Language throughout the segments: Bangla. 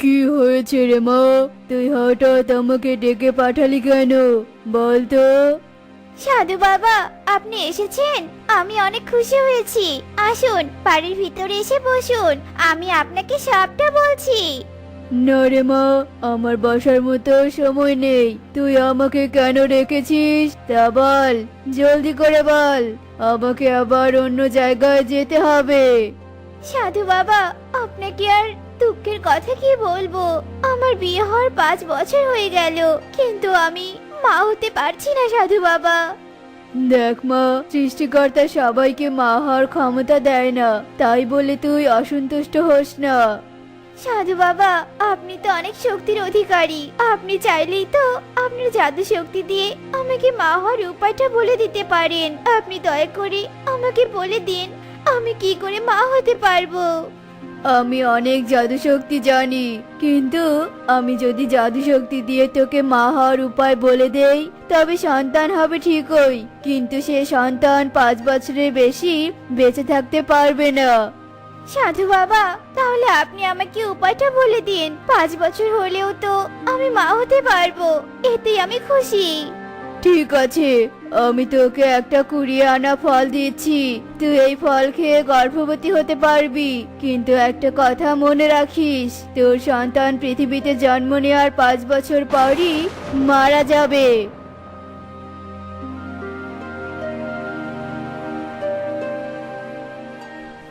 কি হয়েছে রে মা? তুই হঠাৎ আমাকে ডেকে পাঠালি কেন? বল তো। সাধু বাবা আপনি এসেছেন? আমি অনেক খুশি হয়েছি। আসুন বাড়ির ভিতরে এসে বসুন। আমি আপনাকে সবটা বলছি। না রে মা আমার বসার মতো সময় নেই। তুই আমাকে কেন রেখেছিস তা বল জলদি করে বল। আমাকে আবার অন্য জায়গায় যেতে হবে। সাধু বাবা আপনাকে আর দুঃখের কথা কি বলব? আমার বিয়ে হওয়ার পাঁচ বছর হয়ে গেল কিন্তু আমি মা হতে পারছি না সাধু বাবা। দেখ মা সৃষ্টিকর্তা সবাইকে মা হওয়ার ক্ষমতা দেয় না তাই বলে তুই অসন্তুষ্ট হোস না। সাধু বাবা আপনি তো অনেক শক্তির অধিকারী। আপনি চাইলেই তো আপনার জাদু শক্তি দিয়ে আমাকে মা হওয়ার উপায়টা বলে দিতে পারেন। আপনি দয়া করে আমাকে বলে দিন আমি কি করে মা হতে পারব? আমি অনেক জাদু শক্তি জানি কিন্তু আমি যদি জাদু শক্তি দিয়ে তোকে মা হওয়ার উপায় বলে দেই তবে সন্তান হবে ঠিকই কিন্তু সে সন্তান পাঁচ বছরের বেশি বেঁচে থাকতে পারবে না। সাধু বাবা তাহলে আপনি আমাকে উপায়টা বলে দিন। পাঁচ বছর হলেও তো আমি মা হতে পারব এতেই আমি খুশি। ঠিক আছে আমি তোকে একটা কুড়িয়ে আনা ফল দিচ্ছি। তুই এই ফল খেয়ে গর্ভবতী হতে পারবি। কিন্তু একটা কথা মনে রাখিস, তোর সন্তান পৃথিবীতে জন্ম নেওয়ার পাঁচ বছর পরই মারা যাবে।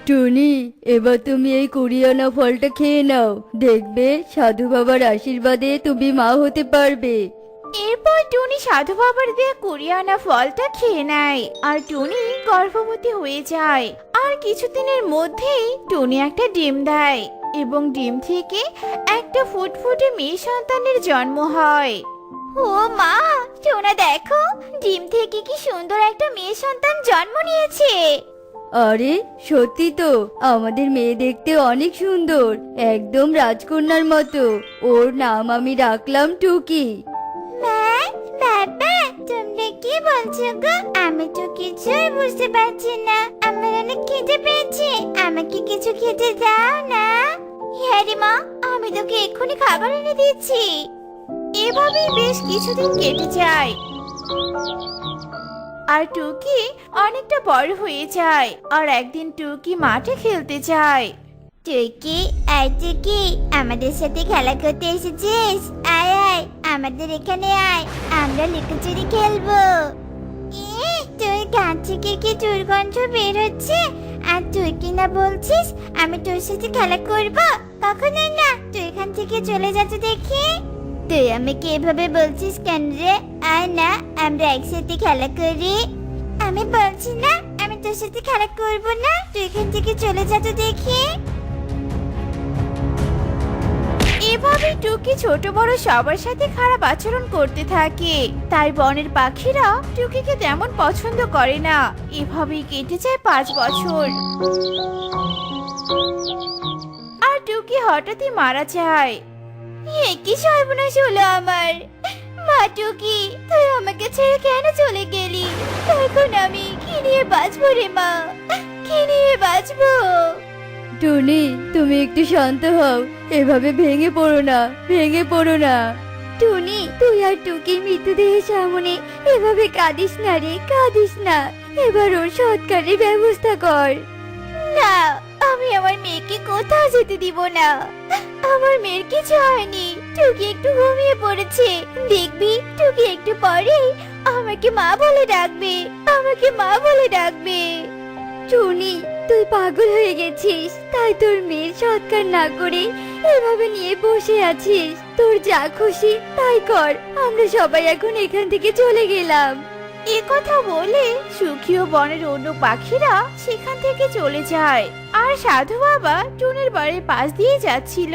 টুনি, এবার তুমি এই কুড়ি আনা ফলটা খেয়ে নাও। দেখবে সাধু বাবার আশীর্বাদে তুমি মা হতে পারবে। এরপর টুনি সাধু বাবার দিয়ে কুড়িয়ে ফলটা খেয়ে নেয়, আর টুনি গর্ভবতী হয়ে যায়। আর কিছুদিনের মধ্যেই টুনি একটা ডিম দেয়, এবং ডিম থেকে একটা ফুটফুটে মেয়ে সন্তানের জন্ম হয়। ও মা, সোনা দেখো, ডিম থেকে কি সুন্দর একটা মেয়ে সন্তান জন্ম নিয়েছে। আরে, সত্যি তো, আমাদের মেয়ে দেখতে অনেক সুন্দর, একদম রাজকন্যার মতো। ওর নাম আমি রাখলাম টুকি। বাবা হ্যাঁ বেশ কিছুদিন কেটে যায়। আর টুকি অনেকটা বড় হয়ে যায় আর একদিন টুকি মাঠে খেলতে যায়। টুকি আয় টুকি, আমাদের সাথে খেলা করতে এসেছিস? আমাদের এখানে আয়, আমরা লুকোচুরি খেলব। এ, তোর গান থেকে কি দুর্গন্ধ বের হচ্ছে? আর তুই কি না বলছিস, আমি তোর সাথে খেলা করব? কখনোই না, তুই এখান থেকে চলে যাচ্ছে দেখি। তুই আমাকে এভাবে বলছিস কেন রে? আয় না, আমরা একসাথে খেলা করি। আমি বলছি না, আমি তোর সাথে খেলা করব না, তুই এখান থেকে চলে যা তো দেখি। এভাবে টুকি ছোট বড় সবার সাথে খারাপ আচরণ করতে থাকে। তাই বনের পাখিরা টুকিকে তেমন পছন্দ করে না। এভাবেই কেটে যায় পাঁচ বছর। আর টুকি হঠাৎই মারা যায়। এ কি সর্বনাশ হলো আমার। মা টুকি, তুই আমাকে ছেড়ে কেন চলে গেলি? এখন আমি কি নিয়ে বাঁচবো রে মা? কি নিয়ে বাঁচবো? টুনি, তুমি একটু শান্ত হও। এভাবে ভেঙে পড়ো না, ভেঙে পড়ো না। টুনি, তুই আর টুকির মৃতদেহের সামনে এভাবে কাঁদিস না রে, কাঁদিস না। এবার ওর সৎকারের ব্যবস্থা কর। না, আমি আমার মেয়েকে কোথাও যেতে দিব না। আমার মেয়ের কিছু হয়নি। টুকি একটু ঘুমিয়ে পড়েছে। দেখবি, টুকি একটু পরে আমাকে মা বলে ডাকবে, আমাকে মা বলে ডাকবে। টুনি তুই পাগল হয়ে গেছিস। তাই তোর মেয়ের সৎকার না করে এভাবে নিয়ে বসে আছিস। তোর যা খুশি তাই কর। আমরা সবাই এখন এখান থেকে চলে গেলাম। এ কথা বলে সুখী ও বনের অন্য পাখিরা সেখান থেকে চলে যায়। আর সাধু বাবা টুনির বাড়ির পাশ দিয়ে যাচ্ছিল।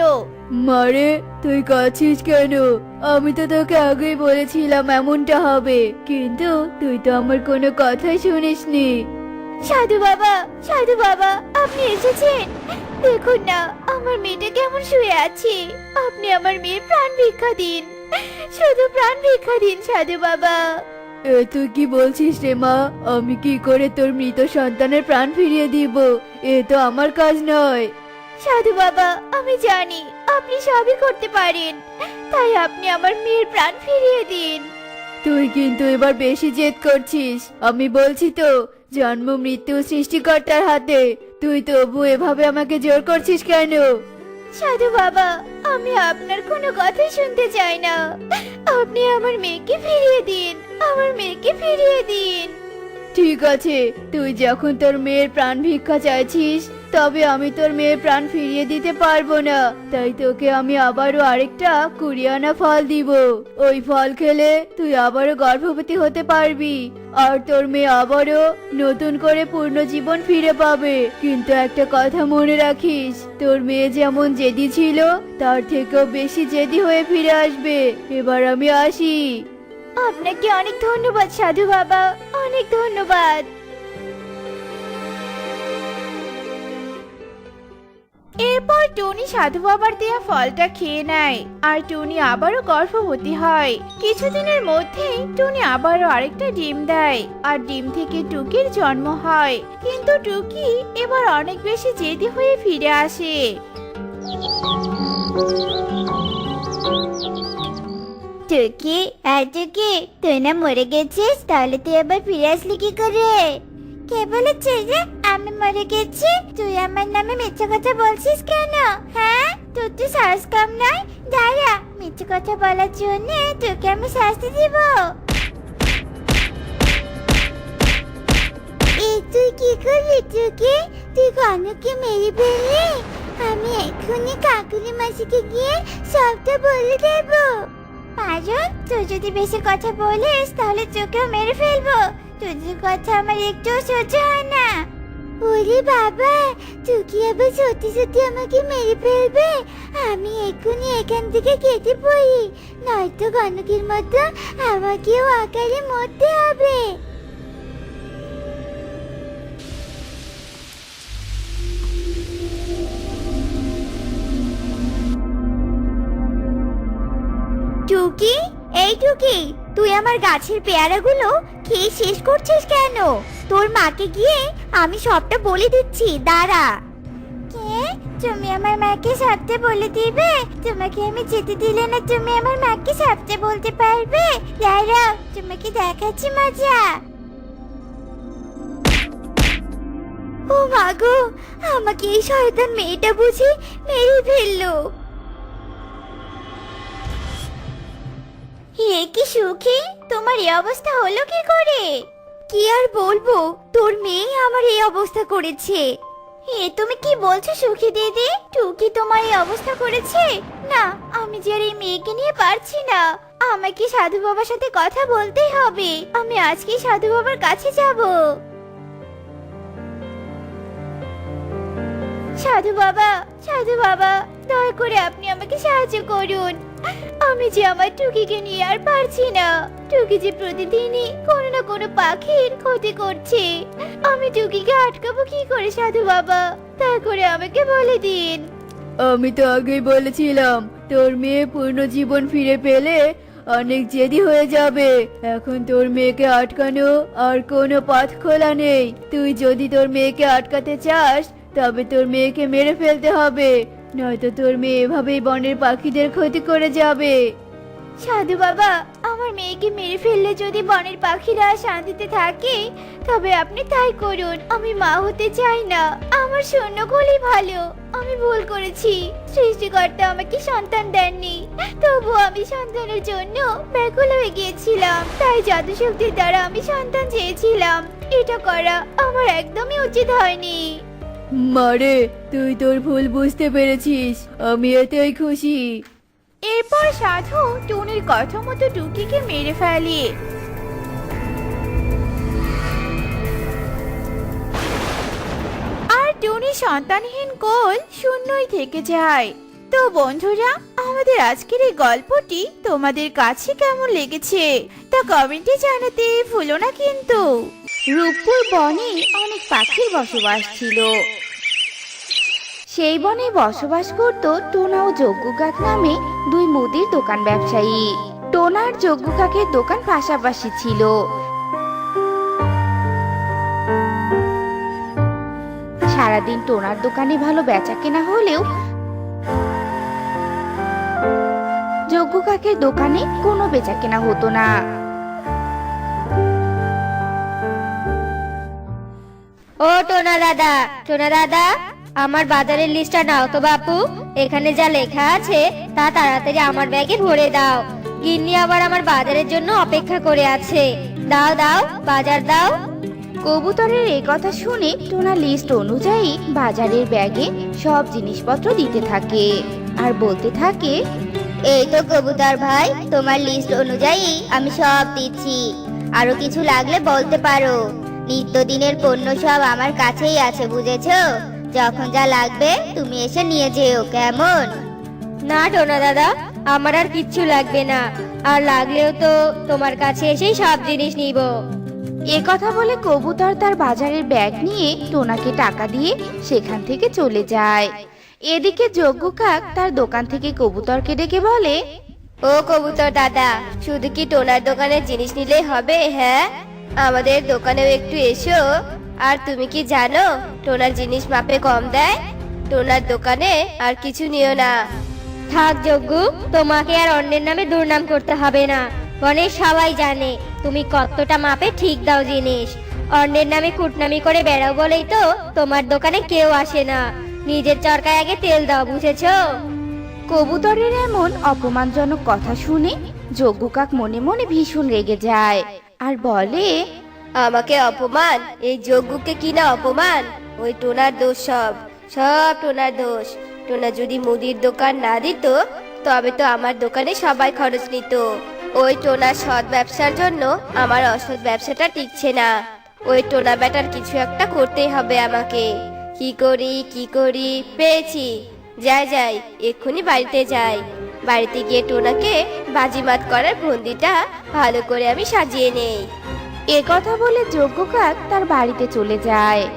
মারে তুই কাছিস কেন? আমি তো তোকে আগেই বলেছিলাম এমনটা হবে। কিন্তু তুই তো আমার কোনো কথাই শুনিসনি। সাধু বাবা সাধু বাবা আপনি এসেছেন। দেখুন না আমার মেয়েটা কেমন শুয়ে আছে। আপনি আমার মেয়ের প্রাণ ভিক্ষা দিন। শুধু প্রাণ ভিক্ষা দিন সাধু বাবা। এ তুই কি বলছিস রে মা? আমি কি করে তোর মৃত সন্তানের প্রাণ ফিরিয়ে দিব? এ তো আমার কাজ নয়। সাধু বাবা আমি জানি আপনি সবই করতে পারেন। তাই আপনি আমার মেয়ের প্রাণ ফিরিয়ে দিন। তুই কিন্তু এবার বেশি জেদ করছিস। আমি বলছি তো জন্ম মৃত্যু সৃষ্টিকর্তার হাতে। তুই তবু এভাবে আমাকে জোর করছিস কেন? সাধু বাবা আমি আপনার কোনো কথা শুনতে চাই না। আপনি আমার মেয়েকে ফিরিয়ে দিন আমার মেয়েকে ফিরিয়ে দিন। ঠিক আছে তুই যখন তোর মেয়ের প্রাণ ভিক্ষা চাইছিস তবে আমি তোর মেয়ের প্রাণ ফিরিয়ে দিতে পারব না। তাই তোকে আমি আবারও আরেকটা কুড়িয়ানা ফল দিব। ওই ফল খেলে তুই আবারও গর্ভবতী হতে পারবি। আর তোর মেয়ে আবারও নতুন করে পূর্ণ জীবন ফিরে পাবে। কিন্তু একটা কথা মনে রাখিস, তোর মেয়ে যেমন জেদি ছিল, তার থেকেও বেশি জেদি হয়ে ফিরে আসবে। এবার আমি আসি। আপনাকে অনেক ধন্যবাদ, সাধু বাবা। অনেক ধন্যবাদ। এরপর টুনি সাধু বাবার দেয়া ফলটা খেয়ে নেয়, আর টুনি আবারও গর্ভবতী হয়। কিছুদিনের মধ্যেই টুনি আবারও আরেকটা ডিম দেয়, আর ডিম থেকে টুকির জন্ম হয়। কিন্তু টুকি এবার অনেক বেশি জেদি হয়ে ফিরে আসে। টুকি আর টুকি, তুই না মরে গেছিস, তাহলে তুই আবার ফিরে আসলি কি করে? কে বলেছে যে আমি মরে গেছি। তুই আমার নামে মিথ্যে কথা বলছিস কেন? হ্যাঁ? তোর তো সাহস কম নয়। দাঁড়া, মিথ্যে কথা বলার জন্য তোকে আমি শাস্তি দিব। এই তুই কি করলি, টুকি? তুই কনককে মেরে ফেললি? আমি এক্ষুনি কাকুলি মাসিকে গিয়ে সবটা বলে দেবো। পারুল, তুই যদি বেশি কথা বলিস, তাহলে তোকেও মেরে ফেলব। তোদের কথা আমার একটুও সহ্য হয় না। ওরে বাবা, তুই আবার সত্যি সত্যি আমাকে মেরে ফেলবে? আমি এক্ষুনি এখান থেকে কেটে পড়ি, নয়তো গণকের মতো আমাকেও আকারে মরতে হবে। টুকি, এই টুকি তুই আমার গাছের পেয়ারাগুলো খেয়ে শেষ করছিস কেন? তোর মাকে গিয়ে আমি সবটা বলে দিচ্ছি দাঁড়া। কে? তুমি আমার মাকে সবটা বলে দিবে? তোমাকে আমি যেতে দিলে না তুমি আমার মাকে সবটা বলতে পারবে? দাঁড়াও তোমাকে দেখাচ্ছি মজা। ও মাগো আমাকে এই শয়তান মেয়েটা বুঝি মেরে ফেলল। হে কি সুখী? তোমার এই অবস্থা হলো কি করে? কি আর বলব? তোর মেয়ে আমার এই অবস্থা করেছে। হে তুমি কি বলছো সুখী দিদি? টুকি তোমার এই অবস্থা করেছে? না আমি যে আর এই মেয়েকে নিয়ে পারছি না। আমাকে সাধু বাবার সাথে কথা বলতেই হবে। আমি আজকে সাধু বাবার কাছে যাব। সাধু বাবা সাধু বাবা দয়া করে আপনি আমাকে সাহায্য করুন। আমি যে আমার টুকিকে নিয়ে আর পারছি না। টুকি যে প্রতিদিনই কোনো না কোনো পাখির ক্ষতি করছে। আমি টুকিকে আটকাবো কি করে, সাধু বাবা? দয়া করে আমাকে বলে দিন। আমি তো আগেই বলেছিলাম, তোর মেয়ে পূর্ণ জীবন ফিরে পেলে অনেক জেদি হয়ে যাবে। এখন তোর মেয়েকে আটকানো আর কোনো পথ খোলা নেই। তুই যদি তোর মেয়েকে আটকাতে চাস, তবে তোর মেয়েকে মেরে ফেলতে হবে। নয়তো তোর মেয়ে এভাবেই বনের পাখিদের ক্ষতি করে যাবে। সাধু বাবা, আমার মেয়েকে মেরে ফেললে যদি বনের পাখিরা শান্তিতে থাকে, তবে আপনি তাই করুন। আমি মা হতে চাই না। আমার শূন্য গলি ভালো। আমি ভুল করেছি। সৃষ্টিকর্তা আমাকে সন্তান দেননি। তবু আমি সন্তানের জন্য ব্যাকুল হয়ে গিয়েছিলাম। তাই জাদু শক্তির দ্বারা আমি সন্তান চেয়েছিলাম। এটা করা আমার একদমই উচিত হয়নি। মারে, তুই তোর ভুল বুঝতে পেরেছিস। আমি এতেই খুশি। এরপর সাধু টুনির কথা মতো টুকিকে মেরে ফেলে। আর টুনি সন্তানহীন কোল শূন্যই থেকে যায়। তো বন্ধুরা, আমাদের আজকের এই গল্পটি তোমাদের কাছে কেমন লেগেছে তা কমেন্টে জানাতে ভুলো না কিন্তু। রূপপুর বনে অনেক পাখির বসবাস ছিল। সেই বনে বসবাস করত টোনা ও যজ্ঞ কাক নামে দুই মুদির দোকান ব্যবসায়ী। টোনার যজ্ঞ কাকের দোকান পাশাপাশি ছিল। সারাদিন টোনার দোকানে ভালো বেচা কেনা হলেও কাকের দোকানে কোনো বেচা কেনা হতো না। ও টোনা দাদা টোনা দাদা আমার বাজারের লিস্টটা নাও তো বাপু। এখানে যা লেখা আছে তা তাড়াতাড়ি আমার ব্যাগে ভরে দাও। গিন্নি আবার আমার বাজারের জন্য অপেক্ষা করে আছে। দাও দাও বাজার দাও। কবুতরের এই কথা শুনে টোনা লিস্ট অনুযায়ী বাজারের ব্যাগে সব জিনিসপত্র দিতে থাকে। আর বলতে থাকে এই তো কবুতর ভাই তোমার লিস্ট অনুযায়ী আমি সব দিচ্ছি। আরও কিছু লাগলে বলতে পারো। নিত্যদিনের পণ্য সব আমার কাছেই আছে বুঝেছ? যখন যা লাগবে তুমি এসে নিয়ে যেও কেমন? না টোনা দাদা আমার আর কিচ্ছু লাগবে না। আর লাগলেও তো তোমার কাছে এসেই সব জিনিস নিব। এ কথা বলে কবুতর তার বাজারের ব্যাগ নিয়ে টোনাকে টাকা দিয়ে সেখান থেকে চলে যায়। এদিকে যজ্ঞ কাক তার দোকান থেকে কবুতরকে ডেকে বলে ও কবুতর দাদা শুধু কি টোনার দোকানে জিনিস নিলেই হবে হ্যাঁ? আমাদের দোকানেও একটু এসো। আর তুমি কি জানো টোনার জিনিস মাপে কম দেয়? টোনার দোকানে আর কিছু নিও না। থাক যজ্ঞ তোমাকে আর অন্যের নামে দুর্নাম করতে হবে না। বনে সবাই জানে তুমি কতটা মাপে ঠিক দাও জিনিস। অন্যের নামে কুটনামি করে বেড়াও বলেই তো তোমার দোকানে কেউ আসে না। নিজের চরকায় আগে তেল দাও বুঝেছ? কবুতরের এমন অপমানজনক কথা শুনে যজ্ঞ কাক মনে মনে ভীষণ রেগে যায় আর বলে আমাকে অপমান? এই যজ্ঞকে কি না অপমান? ওই টোনার দোষ সব সব টোনার দোষ। টোনা যদি মুদির দোকান না দিত তবে তো আমার দোকানে সবাই খরচ নিত। ওই টোনার সৎ ব্যবসার জন্য আমার অসৎ ব্যবসাটা টিকছে না। ওই টোনা ব্যাটার কিছু একটা করতেই হবে আমাকে। কি করি কি করি পেয়েছি। যাই যাই, এক্ষুনি বাড়িতে যাই। বাড়িতে গিয়ে টোনাকে বাজিমাত করার ফন্দিটা ভালো করে আমি সাজিয়ে নেই। এ কথা বলে যজ্ঞ কাক তার বাড়িতে চলে যায়।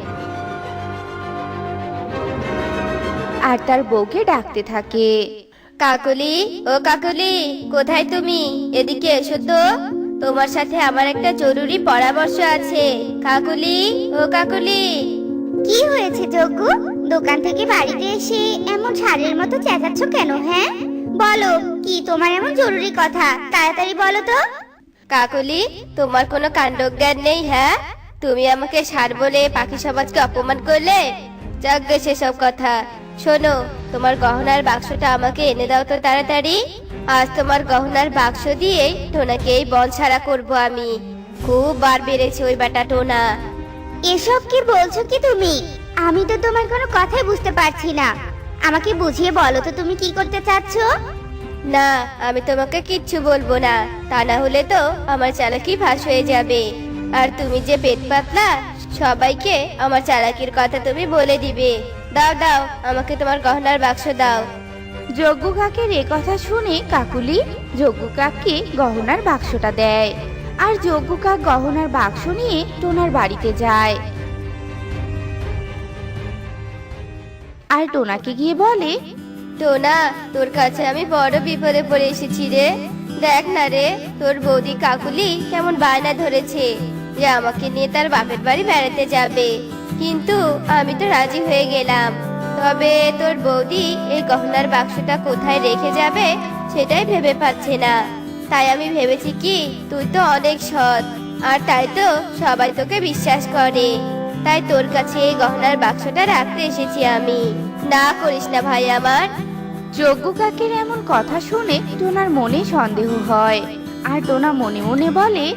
আর তার বউকে ডাকতে থাকে। কাকলি, ও কাকলি, কোথায় তুমি? এদিকে এসো তো। তোমার সাথে আমার একটা জরুরি পরামর্শ আছে। কাকলি, ও কাকলি। কি হয়েছে যজ্ঞ দোকান থেকে বাড়িতে এসে এমন ছাড়ের মতো চেঁচাচ্ছ কেন হ্যাঁ? বলো, কি তোমার এমন জরুরি কথা? তাড়াতাড়ি বলো তো। কাকলি, তোমার কোনো কাণ্ডজ্ঞান নেই হ্যাঁ? তুমি আমাকে সার বলে পাখি সমাজকে অপমান করলে? যাগ্গে সেসব কথা। শোনো, তোমার গহনার বাক্সটা আমাকে এনে দাও তো তাড়াতাড়ি। আজ তোমার গহনার বাক্স দিয়ে টোনাকে এই বন ছাড়া করব আমি। খুব বার বেড়েছে ওই বেটা টোনা। এসব কি বলছো কি তুমি? আমি তো তোমার কোনো কথাই বুঝতে পারছি না। আমাকে বুঝিয়ে বলো তো তুমি কি করতে চাচ্ছ? না আমি তোমাকে কিচ্ছু বলব না। তা না হলে তো আমার চালাকি ফাঁস হয়ে যাবে। আর তুমি যে পেট পাতলা সবাইকে আমার চালাকির কথা তুমি বলে দিবে। দাও দাও আমাকে তোমার গহনার বাক্স দাও। যজ্ঞ কাকের এ কথা শুনে কাকুলি যজ্ঞ কাককে গহনার বাক্সটা দেয়। আর যজ্ঞ কাক গহনার বাক্স নিয়ে টোনার বাড়িতে যায়। আর টোনাকে গিয়ে বলে, টোনা, তোর কাছে আমি বড় বিপদে পড়ে এসেছি রে। দেখ না রে, তোর বৌদি কাকুলি কেমন বায়না ধরেছে যে আমাকে নিয়ে তার বাপের বাড়ি বেড়াতে যাবে। কিন্তু আমি তো রাজি হয়ে গেলাম। তবে তোর বৌদি এই গহনার বাক্সটা কোথায় রেখে যাবে সেটাই ভেবে পাচ্ছে না। তাই আমি ভেবেছি কি তুই তো অনেক সৎ। আর তাই তো সবাই তোকে বিশ্বাস করে। তাই তোর কাছে এই গহনার বাক্সটা রাখতে এসেছি আমি। না করিস না ভাই আমার। যজ্ঞ কাকের এমন কথা শুনে টোনার মনে সন্দেহ হয়। আর টোনা মনে মনে বলে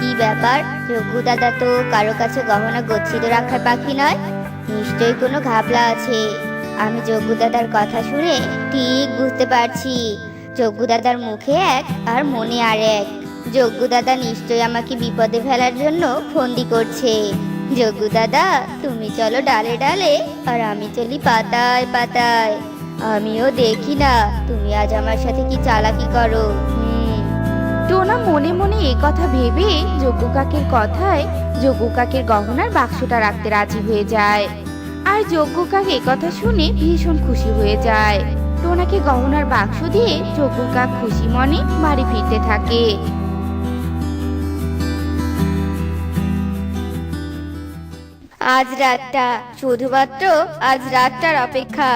কি ব্যাপার? রঘু দাদা তো কারও কাছে গহনা গচ্ছিত রাখার পাখি নয়। নিশ্চয়ই কোনো ঘাবলা আছে। আমি যজ্ঞ দাদার কথা শুনে ঠিক বুঝতে পারছি। যজ্ঞ দাদার মুখে এক আর মনে আর এক। দাদা নিশ্চয়ই আমাকে বিপদে ফেলার জন্য ফন্দি করছে। যজ্ঞ দাদা তুমি চলো ডালে ডালে আর আমি চলি পাতায় পাতায়। আমিও দেখি না, তুমি আজ আমার সাথে কি চালাকি করো? টোনা মনে মনে এ কথা ভেবে যজ্ঞ কাকের কথায় যজ্ঞ কাকের গহনার বাক্সটা রাখতে রাজি হয়ে যায়। আর যজ্ঞ কাক এ কথা শুনে ভীষণ খুশি হয়ে যায়। টোনাকে গহনার বাক্স দিয়ে যজ্ঞ কাক খুশি মনে বাড়ি ফিরতে থাকে। আজ রাতটা শুধুমাত্র আজ রাতটার অপেক্ষা।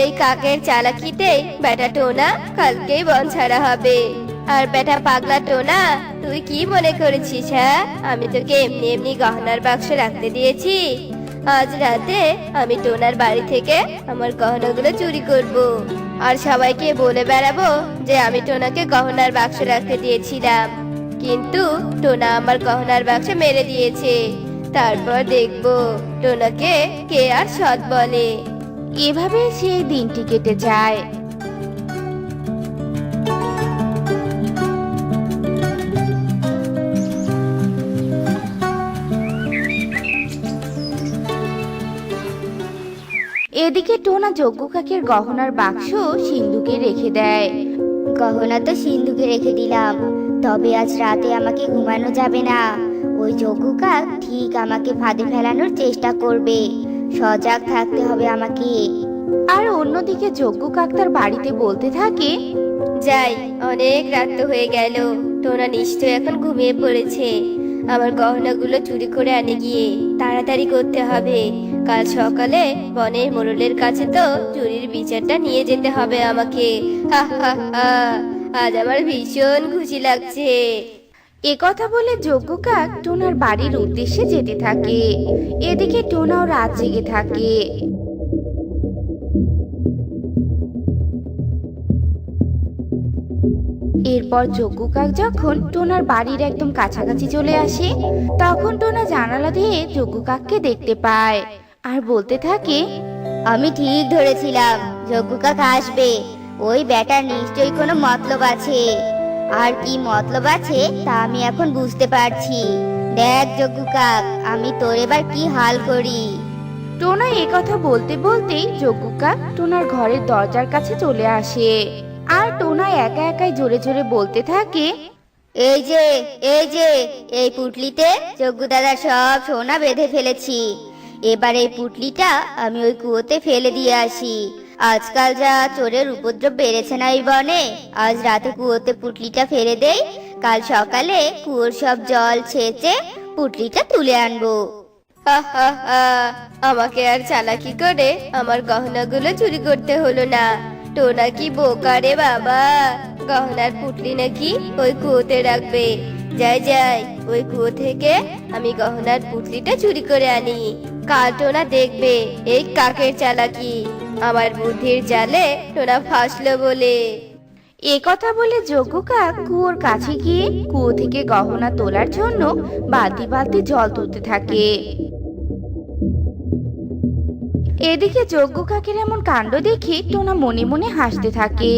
এই কাকের চালাকিতে বেটা টোনা কালকেই বন ছাড়া হবে। আর বেটা পাগলা টোনা, তুই কি মনে করেছিস হ্যাঁ? আমি তোকে এমনি এমনি গহনার বাক্স রাখতে দিয়েছি। আজ রাতে আমি টোনার বাড়ি থেকে আমার গহনাগুলো চুরি করব। আর সবাইকে বলে বেড়াবো যে আমি টোনাকে গহনার বাক্স রাখতে দিয়েছিলাম। কিন্তু টোনা আমার গহনার বাক্স মেরে দিয়েছে। তারপর দেখব টোনাকে কে আর সৎ বলে। এভাবে সেই দিনটি কেটে যায়। এদিকে টোনা যজ্ঞ কাকের গহনার বাক্স সিন্ধুকে রেখে দেয়। গহনা তো সিন্ধুকে রেখে দিলাম তবে আজ রাতে আমাকে ঘুমানো যাবে না। ওই যজ্ঞ কাক ঠিক আমাকে ফাঁদে ফেলানোর চেষ্টা করবে সজাগ থাকতে হবে আমাকে। আর অন্যদিকে যজ্ঞ কাক তার বাড়িতে বলতে থাকে যাই অনেক রাত তো হয়ে গেল টোনা নিশ্চয় এখন ঘুমিয়ে পড়েছে। আমার গহনাগুলো চুরি করে আনে গিয়ে। তাড়াতাড়ি করতে হবে। কাল সকালে বনের মোড়লের কাছে তো চুরির বিচারটা নিয়ে যেতে হবে আমাকে। হা হা হা। আজ আমার ভীষণ খুশি লাগছে। এ কথা বলে যজ্ঞ কাক টোনার বাড়ির উদ্দেশ্যে যেতে থাকে। এদিকে টোনাও রাত জেগে থাকে। এরপর যজ্ঞ কাক যখন টোনার বাড়ির একদম কাছাকাছি চলে আসে, তখন টোনা জানালা দিয়ে যজ্ঞ কাককে দেখতে পায় আর বলতে থাকে, আমি ঠিক ধরেছিলাম, যজ্ঞ কাক আসবে। ওই ব্যাটার নিশ্চয়ই কোনো মতলব আছে। আর কি মতলব আছে তা আমি এখন বুঝতে পারছি। দেখ যজ্ঞ কাক, আমি তোর এবার কি হাল করি? টোনা কথা বলতে বলতেই যজ্ঞ কাক টোনার ঘরের দরজার কাছে চলে আসে। আর টোনা একা একাই জোরে জোরে বলতে থাকে, এই যে এই যে, এই পুটলিতে যজ্ঞ দাদা সব সোনা বেঁধে ফেলেছি। এবার এই পুটলিটা আমি ওই কুয়োতে ফেলে দিয়ে আসি। আজকাল যা চোরের উপদ্রব বেড়েছে না এই বনে, আজ রাতে কুয়োতে পুটলিটা ফেলে দেই, কাল সকালে কুয়োর সব জল ছেঁচে পুটলিটা তুলে আনব। আমাকে আর চালাকি করে আমার গহনাগুলো চুরি করতে হলো না। টোনা কি বোকা রে বাবা? গহনার পুটলি নাকি ওই কুয়োতে রাখবে। যাই যাই, ওই কুয়ো থেকে আমি গহনার পুটলিটা চুরি করে আনি। কাল টোনা দেখবে, এই কাকের চালাকি। আমার বুদ্ধির জালে টোনা ফাঁসলো বলে। এ কথা বলে যজ্ঞ কাক কুয়োর কাছে গিয়ে কুয়ো থেকে গহনা তোলার জন্য বালতি বালতি জল তুলতে থাকে। এদিকে যজ্ঞ কাকের এমন কাণ্ড দেখে টোনা মনে মনে হাসতে থাকে।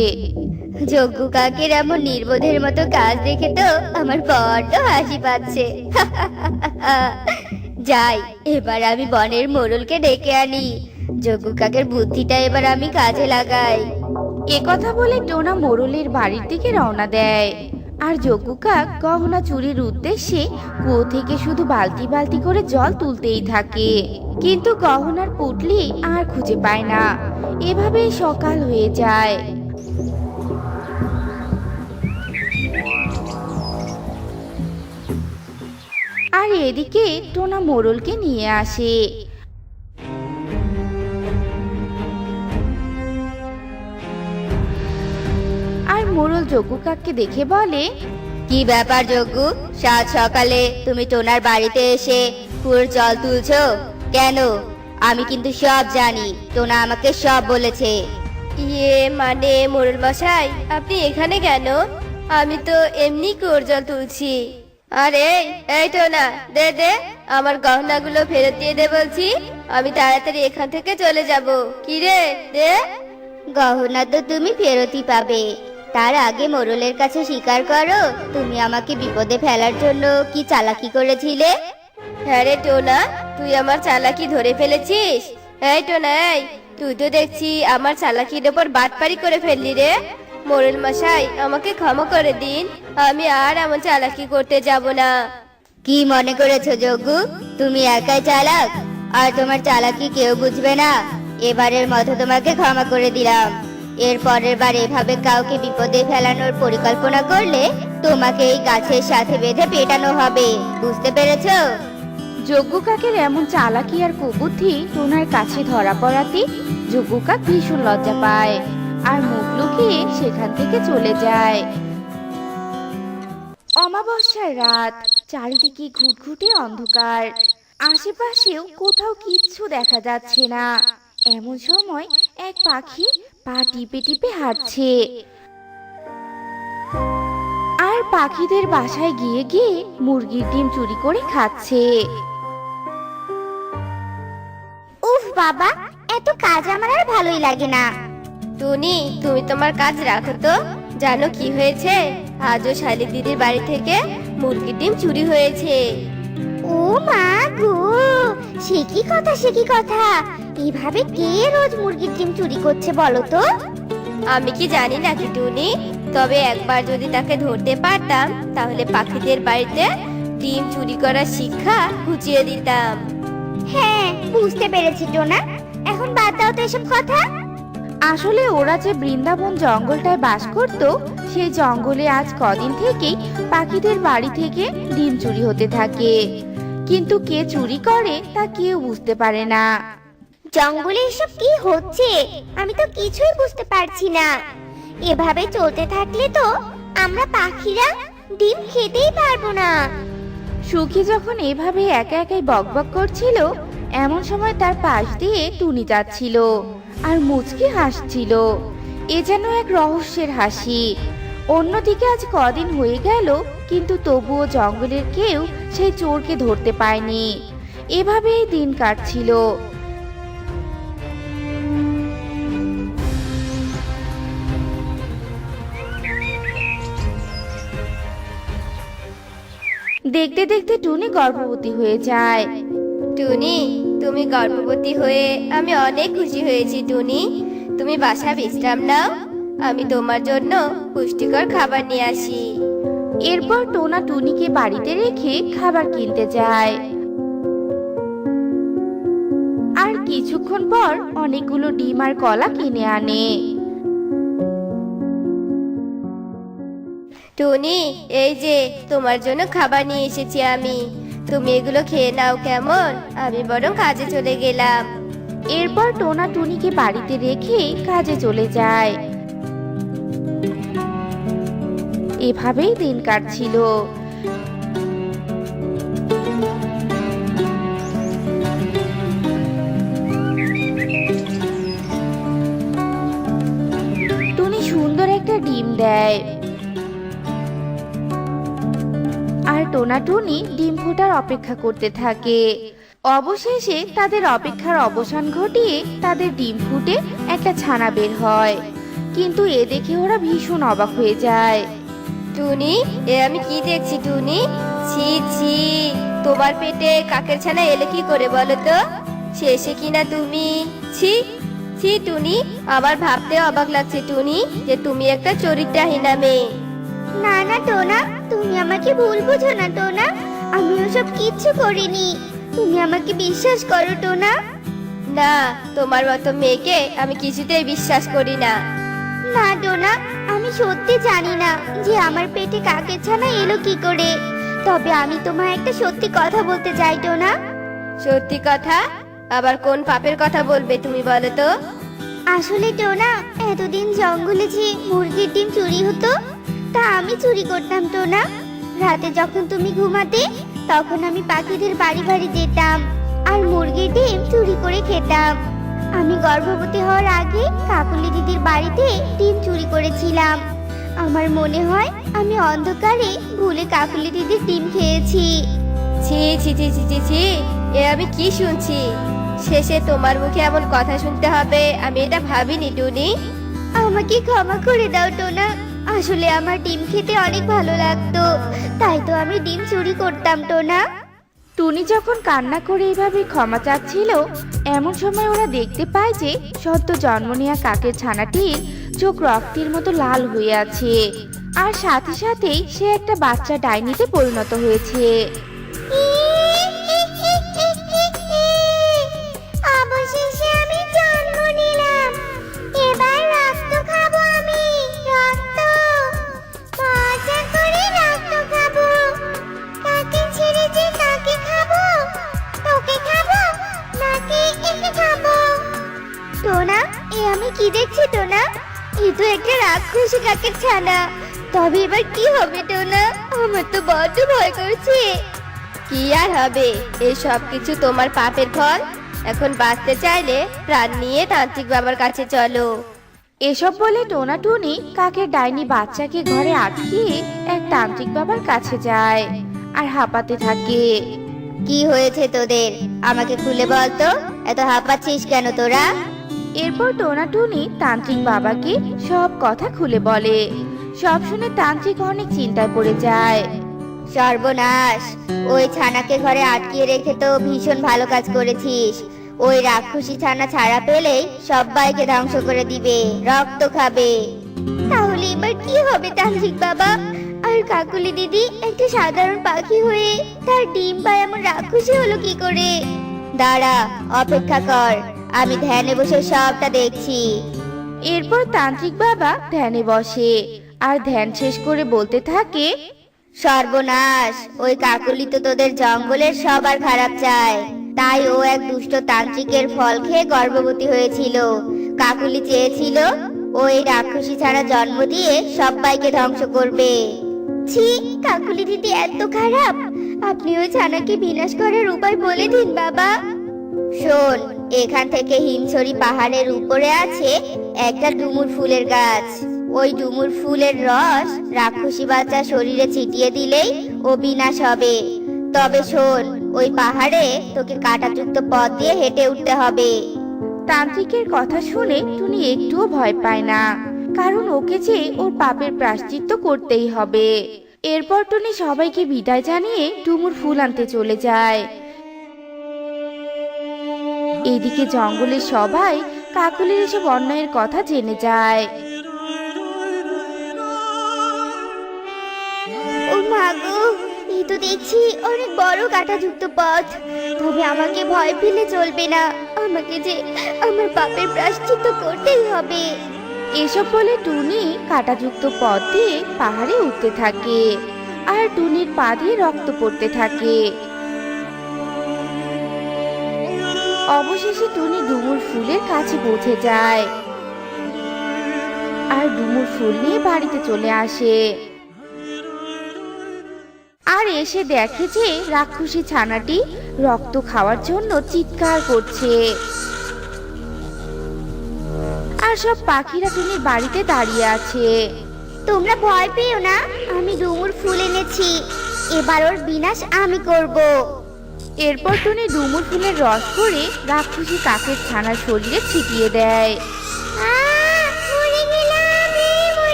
যজ্ঞ কাকের এমন নির্বোধের মতো কাজ দেখে তো আমার বড্ড হাসি পাচ্ছে। যাই এবার আমি বনের মোড়লকে ডেকে আনি। যজ্ঞ কাকের বুদ্ধিটা এবার আমি কাজে লাগাই। এ কথা বলে টোনা মোড়লের বাড়ির দিকে রওনা দেয়। আর যজ্ঞ কাক গহনা চুরির উদ্দেশ্যে কুয়ো থেকে শুধু বালতি বালতি করে জল তুলতেই থাকে। কিন্তু গহনার পুটলি আর খুঁজে পায় না। এভাবেই সকাল হয়ে যায়। আর এদিকে টোনা মোড়লকে নিয়ে আসে। মোড়ল যজ্ঞ কাককে দেখে বলে কি ব্যাপার যজ্ঞ? সাত সকালে তুমি টোনার বাড়িতে এসে কুয়োর জল তুলছো? কেন? আমি কিন্তু সব জানি টোনা আমাকে সব বলেছে। ইয়ে মানে মোরল মশাই আপনি এখানে কেন? আমি তো এমনি কুয়োর জল তুলছি। আরে এই টোনা দে দে আমার গহনাগুলো ফেরত দিয়ে দে বলছি। আমি তাড়াতাড়ি এখান থেকে চলে যাব। কি রে দে। গহনা তো তুমি ফেরতই পাবে। তার আগে মোরলের কাছে স্বীকার করো তুমি আমাকে বিপদে ফেলার জন্য কি চালাকি করেছিলে? হ্যাঁ রে টোনা তুই আমার চালাকি ধরে ফেলেছিস? এই টোনা এই তুই তো দেখছি আমার চালাকির ওপর বাটপারি করে ফেললি রে। মোরল মশাই আমাকে ক্ষমা করে দিন আমি আর এমন চালাকি করতে যাব না। কি মনে করেছ যজ্ঞ তুমি একাই চালাক আর তোমার চালাকি কেউ বুঝবে না। এবারের মতো তোমাকে ক্ষমা করে দিলাম। এর পরের বার এভাবে কাউকে বিপদে ফেলানোর পরিকল্পনা করলে তোমাকে এই গাছের সাথে বেঁধে পেটানো হবে। বুঝতে পেরেছ? যজ্ঞ কাকের এমন চালাকি আর কুবুদ্ধি টোনার কাছে ধরা পড়াতে যজ্ঞ কাক ভীষণ লজ্জা পায় আর মুখ লুকিয়ে সেখান থেকে চলে যায়। অমাবস্যার রাত, চারিদিকে ঘুটঘুটে অন্ধকার। আশেপাশেও কোথাও কিচ্ছু দেখা যাচ্ছে না। এমন সময় এক পাখি পা টিপে টিপে হাঁটছে। আর পাখিদের বাসায় গিয়ে গিয়ে মুরগির ডিম চুরি করে খাচ্ছে। উফ বাবা এত কাজ আমার আর ভালোই লাগে না। টুনি তুমি তোমার কাজ রাখো তো। জানো কি হয়েছে? আজও শালি দিদির বাড়ি থেকে মুরগির ডিম চুরি হয়েছে। ও মা গো সে কি কথা সে কি কথা? এভাবে কে রোজ মুরগির ডিম চুরি করছে বলো তো? আমি কি জানি নাকি টুনি তবে একবার যদি তাকে ধরতে পারতাম তাহলে পাখিদের বাড়িতে ডিম চুরি করার শিক্ষা ঘুচিয়ে দিতাম। হ্যাঁ বুঝতে পেরেছি টোনা। এখন বাদ দাও তো এসব কথা। আসলে ওরা যে বৃন্দাবন জঙ্গলটায় বাস করত সেই জঙ্গলে আজ কদিন থেকেই পাখিদের বাড়ি থেকে ডিম চুরি হতে থাকে। কিন্তু কে চুরি করে তা কেউ বুঝতে পারে না। জঙ্গলে এসব কি হচ্ছে? আমি তো কিছুই বুঝতে পারছি না। এভাবে চলতে থাকলে তো আমরা পাখিরা ডিম খেতেই পারব না। সুখী যখন এভাবে একা একাই বকবক করছিল এমন সময় তার পাশ দিয়ে টুনি যাচ্ছিল আর মুচকি হাসছিল। এ যেন এক রহস্যের হাসি। অন্যদিকে আজ কদিন হয়ে গেল, কিন্তু তবুও জঙ্গলের কেউ সেই চোরকে ধরতে পায়নি এভাবেই দিন কাটছিল। দেখতে দেখতে টুনি গর্ভবতী হয়ে যায়। টুনি, তুমি গর্ভবতী হয়ে আমি অনেক খুশি হয়েছি, টুনি। তুমি বাসা বিশ্রাম নাও। আমি তোমার জন্য পুষ্টিকর খাবার নিয়ে আসি। এরপর টোনা টুনিকে বাড়িতে রেখে খাবার কিনতে যায়। আর কিছুক্ষণ পর অনেকগুলো ডিম আর কলা কিনে আনে। টুনি এই যে তোমার জন্য খাবার নিয়ে এসেছি আমি। তুমি এগুলো খেয়ে নাও কেমন? আমি বরং কাজে চলে গেলাম। এরপর টোনা টুনিকে বাড়িতে রেখে কাজে চলে যায়। এভাবেই দিন কাটছিল। টুনি সুন্দর একটা ডিম দেয়। আর টোনা টুনি ডিম ফোটার অপেক্ষা করতে থাকে। অবশেষে তাদের অপেক্ষার অবসান ঘটিয়ে তাদের ডিম ফুটে একটা ছানা বের হয়। কিন্তু এ দেখে ওরা ভীষণ অবাক হয়ে যায়। টুনি এ আমি কি দেখছি টুনি? ছি ছি তোমার পেটে কাকের ছানা এলো কি করে বলো তো? শেষে কিনা তুমি? ছি ছি টুনি আমার ভাবতে অবাক লাগছে টুনি যে তুমি একটা চরিত্রহীনা মেয়ে। না না টোনা তুমি আমাকে ভুল বুঝো না টোনা। আমি ওসব কিচ্ছু করিনি। তুমি আমাকে বিশ্বাস করো টোনা। না তোমার মতো মেয়েকে আমি কিছুতেই বিশ্বাস করি না। না টোনা আমি সত্যি জানি না যে আমার পেটে কাকের ছানা এলো কি করে। তবে আমি তোমায় একটা সত্যি কথা বলতে চাই টোনা। সত্যি কথা? আবার কোন পাপের কথা বলবে তুমি বলো তো? আসলে টোনা এতদিন জঙ্গলে যে মুরগির ডিম চুরি হতো তা আমি চুরি করতাম টোনা। রাতে যখন তুমি ঘুমাতে তখন আমি পাখিদের বাড়ি বাড়ি যেতাম আর মুরগির ডিম চুরি করে খেতাম। আমি গর্ভবতী হওয়ার আগে কাকুলি দিদির বাড়িতে ডিম চুরি করেছিলাম। আমার মনে হয় আমি অন্ধকারে ভুলে কাকুলি দিদির ডিম খেয়েছি। ছি ছি ছি ছি ছি ছি এ আমি কি শুনছি? শেষে তোমার মুখে এমন কথা শুনতে হবে আমি এটা ভাবিনি টুনি। আমাকে ক্ষমা করে দাও টোনা। আসলে আমার ডিম খেতে অনেক ভালো লাগতো তাই তো আমি ডিম চুরি করতাম টোনা। টুনি যখন কান্না করে এইভাবে ক্ষমা চাচ্ছিল, এমন সময় ওরা দেখতে পায় যে সদ্য জন্ম নেওয়া কাকের ছানাটির চোখ রক্তের মতো লাল হয়ে আছে। আর সাথে সাথেই সে একটা বাচ্চা ডাইনিতে পরিণত হয়েছে। কি আর হবে? এই সব কিছু তোমার পাপের ফল? এখন বাঁচতে চাইলে প্রাণ নিয়ে তান্ত্রিক বাবার কাছে চলো। এসব বলে টোনা টুনি কাকের ডাইনি বাচ্চাকে ঘরে আটকিয়ে এক তান্ত্রিক বাবার কাছে যায় আর হাঁপাতে থাকে। কি হয়েছে তোদের? আমাকে খুলে বল তো এত হাঁপাচ্ছিস কেন তোরা? এরপর টোনা টুনি তান্ত্রিক বাবাকে সব কথা খুলে বলে। সব শুনে তান্ত্রিক অনেক চিন্তায় পড়ে যায়। সর্বনাশ। ওই ছানাকে ঘরে আটকিয়ে রেখে তো ভীষণ ভালো কাজ করেছিস। ওই রাক্ষসী ছানা ছাড়া পেলেই সবাইকে ধ্বংস করে দিবে, রক্ত খাবে। তাহলে এবার কি হবে তান্ত্রিক বাবা? আর কাকুলি দিদি একটা সাধারণ পাখি হয়ে তার ডিম পায় এমন রাক্ষসী হলো কি করে? দাঁড়া, অপেক্ষা কর, আমি ধ্যানে বসে সবটা দেখছি। এরপর তান্ত্রিক বাবা ধ্যানে বসে, আর ধ্যান শেষ করে বলতে থাকে সর্বনাশ। ওই কাকুলি তো তোদের জঙ্গলের সবার খারাপ চায়। তাই ও এক দুষ্ট তান্ত্রিকের ফল খেয়ে গর্ভবতী হয়েছিল। কাকুলি চেয়েছিল ওই রাক্ষসী ছাড়া জন্ম দিয়ে সবাইকে ধ্বংস করবে। ছি, কাকুলি দিদি এত খারাপ। আপনি ওই ছানাকে বিনাশ করার উপায় বলে দিন, বাবা। শোন, এখান থেকে হিমছড়ি পাহাড়ের উপরে আছে একটা ডুমুর ফুলের গাছ। ওই ডুমুর ফুলের রস রাক্ষসী বাচ্চা শরীরে ছিটিয়ে দিলেই ও বিনাশ হবে। তবে শোন, ওই পাহাড়ে তোকে কাঁটাযুক্ত পথ দিয়ে হেঁটে উঠতে হবে। তান্ত্রিকের কথা শুনে টুনি একটুও ভয় পায় না। কারণ ওকে যে ওর পাপের প্রাশ্চিত্য করতেই হবে। এরপর টুনি সবাইকে বিদায় জানিয়ে ডুমুর ফুল আনতে চলে যায়। এদিকে জঙ্গলের সবাই কাকুলির এসব অন্যায়ের কথা জেনে যায়। মাগো এই তো দেখছি অনেক বড় কাঁটাযুক্ত পথ। তবে আমাকে ভয় পেলে চলবে না। আমাকে যে আমার পাপের প্রায়শ্চিত্ত করতেই হবে। এসব বলে টুনি কাঁটাযুক্ত পথ দিয়ে পাহাড়ে উঠতে থাকে আর টুনির পা দিয়ে রক্ত পড়তে থাকে। অবশেষে টুনি ডুমুর ফুলের কাছে পৌঁছে যায়। আর ডুমুর ফুল নিয়ে বাড়িতে চলে আসে। আর এসে দেখে যে রাক্ষসী ছানাটি রক্ত খাওয়ার জন্য চিৎকার করছে। আর সব পাখিরা টুনির বাড়িতে দাঁড়িয়ে আছে। তোমরা ভয় পেও না আমি ডুমুর ফুল এনেছি। এবার ওর বিনাশ আমি করব। এরপর টুনি ডুমুর ফুলের রস করে রাক্ষসী কাকের ছানার শরীরে ছিটিয়ে দেয়।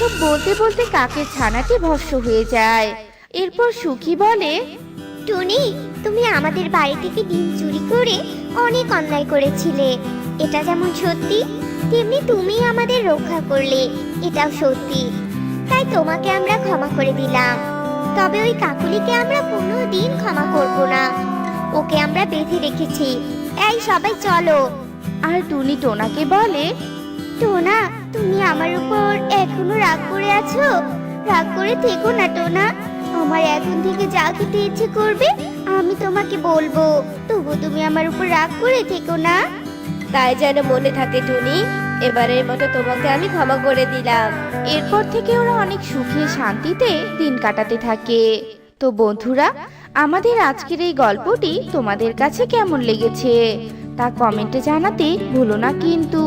এসব বলতে বলতে কাকের ছানাটি ভস্ম হয়ে যায়। এরপর সুখী বলে টুনি তুমি আমাদের বাড়ি থেকে ডিম চুরি করে অনেক অন্যায় করেছিলে। এটা যেমন সত্যি তেমনি তুমি আমাদের রক্ষা করলে এটাও সত্যি। তাই তোমাকে আমরা ক্ষমা করে দিলাম। তবে ওই কাকুলিকে আমরা কোনো দিন ক্ষমা করব না। ওকে আমরা বেঁধে রেখেছি। এই সবাই চলো। আর টুনি টোনাকে বলে টোনা তুমি আমার উপর এখনও রাগ করে আছো? রাগ করে থেকো না টোনা। আমার এখন থেকে যা খেতে ইচ্ছে করবে আমি তোমাকে বলব। তবু তুমি আমার উপর রাগ করে থেকো না। তাই যেন মনে থাকে টুনি। এবারের মতো তোমাকে আমি ক্ষমা করে দিলাম। এরপর থেকে ওরা অনেক সুখে শান্তিতে দিন কাটাতে থাকে। তো বন্ধুরা আমাদের আজকের এই গল্পটি তোমাদের কাছে কেমন লেগেছে তা কমেন্টে জানাতে ভুলো না কিন্তু।